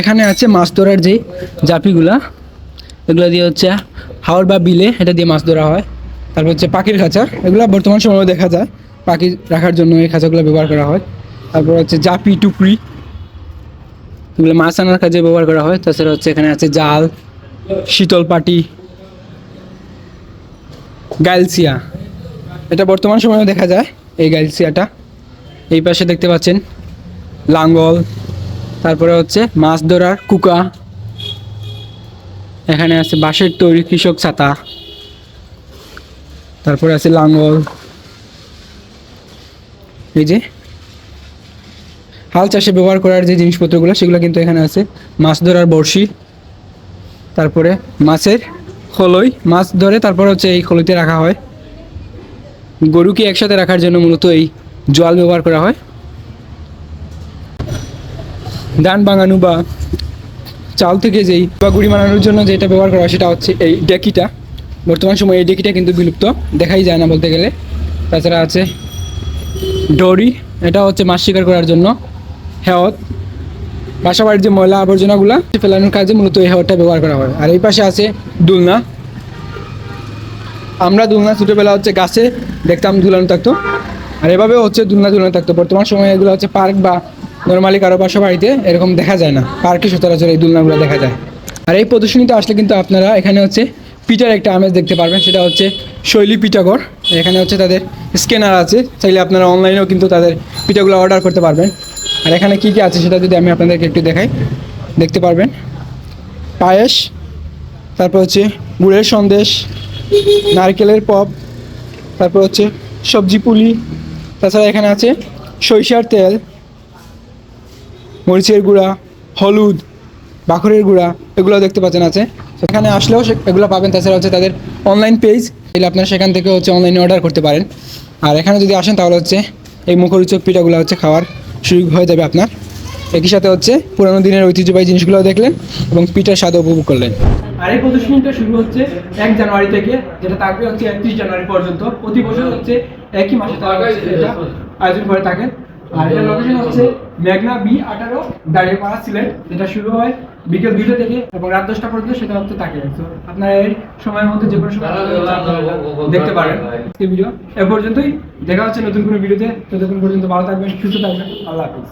এখানে আছে মাছ ধরার যে জাপিগুলা, এগুলো দিয়ে হচ্ছে হাওড় বা বিলে এটা দিয়ে মাছ ধরা হয়। তারপর হচ্ছে পাখির খাঁচা, এগুলো বর্তমান সময়ে দেখা যায়, পাখি রাখার জন্য এই খাঁচাগুলো ব্যবহার করা হয়। তারপর হচ্ছে জাপি, টুকরি, এগুলো মাছ আনার কাজে ব্যবহার করা হয়। তাছাড়া হচ্ছে এখানে আছে জাল, শীতল পাটি গাইলসিয়া এটা বর্তমান সময়ে দেখা যায়, এই গাইলসিয়াটা এই পাশে দেখতে পাচ্ছেন লাঙ্গল তারপরে হচ্ছে মাছ ধরার কুকা। এখানে আছে বাঁশের তৈরি কৃষক ছাতা। তারপরে আছে লাঙ্গল। এই যে হাল চাষে ব্যবহার করার যে জিনিসপত্রগুলো, সেগুলো কিন্তু এখানে আছে। মাছ ধরার বড়শি, তারপরে মাছের খলই। মাছ ধরে তারপর হচ্ছে এই খলইতে রাখা হয়। গরুকে একসাথে রাখার জন্য মূলত এই জল ব্যবহার করা হয়। ধান বাঙানো বা চাল থেকে যেই বা গুড়ি বানানোর জন্য যেটা ব্যবহার করা হয় সেটা হচ্ছে এই ডেকিটা। বর্তমান সময়ে এই ডেকিটা কিন্তু বিলুপ্ত, দেখাই যায় না বলতে গেলে। তাছাড়া আছে ডরি, এটা হচ্ছে মাছ শিকার করার জন্য। হেওয়াত বাসা বাড়ির যে ময়লা আবর্জনাগুলো ফেলানোর কাজে মূলত এই হেওয়ারটা ব্যবহার করা হয়। আর এই পাশে আছে দুলনা। আমরা দুলনা ছোটোবেলা হচ্ছে গাছে দেখতাম ঝুলানো থাকতো। আর এভাবেও হচ্ছে দুলনা ঝুলানো থাকতো। বর্তমান সময়ে এগুলো হচ্ছে পার্ক বা নর্মালি কারও বাসা বাড়িতে এরকম দেখা যায় না। পার্কে সচরাচর এই দুলনাগুলো দেখা যায়। আর এই প্রদর্শনীতে আসলে কিন্তু আপনারা এখানে হচ্ছে পিঠার একটা আমেজ দেখতে পারবেন, সেটা হচ্ছে শৈলী পিঠাগর এখানে হচ্ছে তাদের স্ক্যানার আছে, চাইলে আপনারা অনলাইনেও কিন্তু তাদের পিঠাগুলো অর্ডার করতে পারবেন। আর এখানে কী কী আছে সেটা যদি আমি আপনাদেরকে একটু দেখাই, দেখতে পারবেন। পায়েস, তারপর হচ্ছে গুড়ের সন্দেশ, নারকেলের পপ, তারপর হচ্ছে সবজি পুলি, তাছাড়া এখানে আছে সরিষার তেল মরিচের গুঁড়া, হলুদ, বাখরের গুঁড়া এগুলো দেখতে পাচ্ছেন আছে। সেখানে আসলেও এগুলো পাবেন। তাছাড়া হচ্ছে তাদের অনলাইন পেজ তাহলে আপনারা সেখান থেকে হচ্ছে অনলাইনে অর্ডার করতে পারেন। আর এখানে যদি আসেন তাহলে হচ্ছে এই মুখরোচক পিঠাগুলো হচ্ছে খাওয়ার সুযোগ হয়ে যাবে আপনার। একই সাথে হচ্ছে পুরানো দিনের ঐতিহ্যবাহী জিনিসগুলো দেখলেন এবং পিঠার স্বাদ উপভোগ করলেন। আর এই প্রদর্শনীটা শুরু হচ্ছে এক জানুয়ারি থেকে, যেটা থাকবে হচ্ছে একত্রিশ জানুয়ারি পর্যন্ত। প্রতি বছর হচ্ছে একই মাসে আয়োজন করে থাকেন। আর এটা লোকেশন হচ্ছে মেঘনা বি আঠারো দাঁড়িয়েপাড়া সিলেট। যেটা শুরু হয় বিকেল দুইটা থেকে এবং রাত দশটা পর্যন্ত সেটা হচ্ছে থাকে তো আপনারা এই সময়ের মধ্যে যে কোনো সময় দেখতে পারেন। এই ভিডিও এ পর্যন্তই। দেখা হচ্ছে নতুন কোনো ভিডিওতে ততক্ষণ পর্যন্ত ভালো থাকবেন সুস্থ থাকবেন। আল্লাহ হাফিজ।